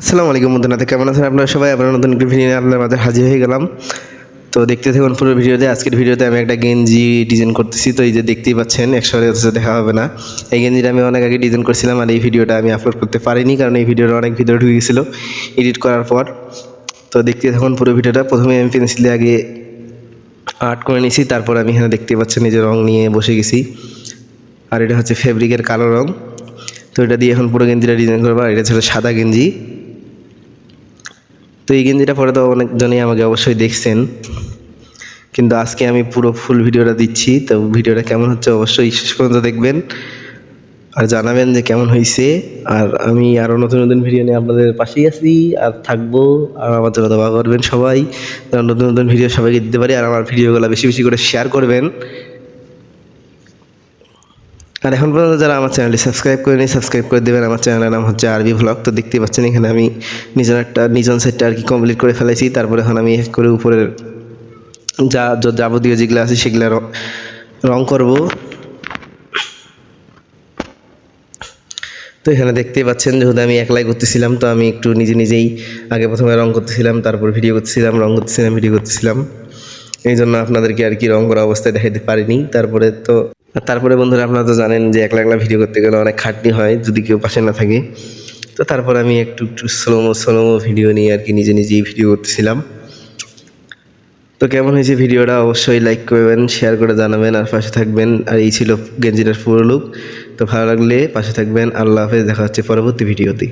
আসসালামু আলাইকুম বন্ধুরা কেমন আছেন আপনারা সবাই? আবার নতুন একটি ভিডিও নিয়ে আপনার মাঝে হাজির হয়ে গেলাম। তো দেখতে থাকুন পুরো ভিডিওতে আজকের ভিডিওতে আমি একটা গেঞ্জি ডিজাইন করতেছি। তো এই যে দেখতেই পাচ্ছেন একসাথে হচ্ছে দেখা হবে না। এই গেঞ্জিটা আমি অনেক আগে ডিজাইন করছিলাম আর এই ভিডিওটা আমি আপলোড করতে পারিনি কারণ এই ভিডিওটা অনেক ভিডিও ঢুকে গেছিল এডিট করার পর। তো দেখতে থাকুন পুরো ভিডিওটা প্রথমে আমি পেন্সিলে আগে আর্ট করে নিয়েছি তারপর আমি এখানে দেখতে পাচ্ছেন এই যে রং নিয়ে বসে গেছি। আর এটা হচ্ছে ফেব্রিকের কালো রঙ তো এটা দিয়ে এখন পুরো গেঞ্জিটা ডিজাইন করব। আর এটা ছিল সাদা গেঞ্জি। তো এই গেঞ্জিটা পরে তো অনেকজনই আমাকে অবশ্যই দেখছেন। কিন্তু আজকে আমি পুরো ফুল ভিডিওটা দিচ্ছি, তো ভিডিওটা কেমন হচ্ছে অবশ্যই শেষ পর্যন্ত দেখবেন। আর জানাবেন যে কেমন হয়েছে আর আমি আরও নতুন নতুন ভিডিও নিয়ে আপনাদের পাশেই আছি, আর থাকব, আর আমার জন্য দোয়া করবেন সবাই। নতুন নতুন ভিডিও সবাইকে দিতে পারি, আর আমার ভিডিওগুলো বেশি বেশি করে শেয়ার করবেন। আর এখন পর্যন্ত যারা আমার চ্যানেলটি সাবস্ক্রাইব করেনি সাবস্ক্রাইব করে দেবেন। আমার চ্যানেলের নাম হচ্ছে আরবি ভ্লগ তো দেখতে পাচ্ছেন, এখানে আমি নিজের একটা নিজন সেটটা আর কি কমপ্লিট করে ফেলেছি। তারপরে এখন আমি এক করে উপরের যা যাবতীয় যেগুলো আছে, সেগুলো র- করব। তো এখানে দেখতেই পাচ্ছেন, যেহেতু আমি একলাই করতেছিলাম, তো আমি একটু নিজে নিজেই আগে প্রথমে রং করতেছিলাম, তারপর ভিডিও করতেছিলাম, রং করতেছিলাম ভিডিও করতেছিলাম। এই জন্য আপনাদেরকে আর কি রং করা অবস্থায় দেখাতে পারিনি। তারপরে তো তারপরে বন্ধুরা আপনারা তো জানেন যে একলা একলা ভিডিও করতে গেলে অনেক খাটনি হয়, যদি কেউ পাশে না থাকে। তো তারপর আমি একটু একটু স্লোমো স্লোমো ভিডিও নিয়ে আর কি নিজে নিজেই ভিডিও করতেছিলাম। তো কেমন হয়েছে ভিডিওটা? অবশ্যই লাইক করবেন শেয়ার করে জানাবেন, আর পাশে থাকবেন। আর এই ছিল গেঞ্জিটার পুরো লুক তো ভালো লাগলে পাশে থাকবেন। আল্লাহ হাফেজ, দেখা হচ্ছে পরবর্তী ভিডিওতে।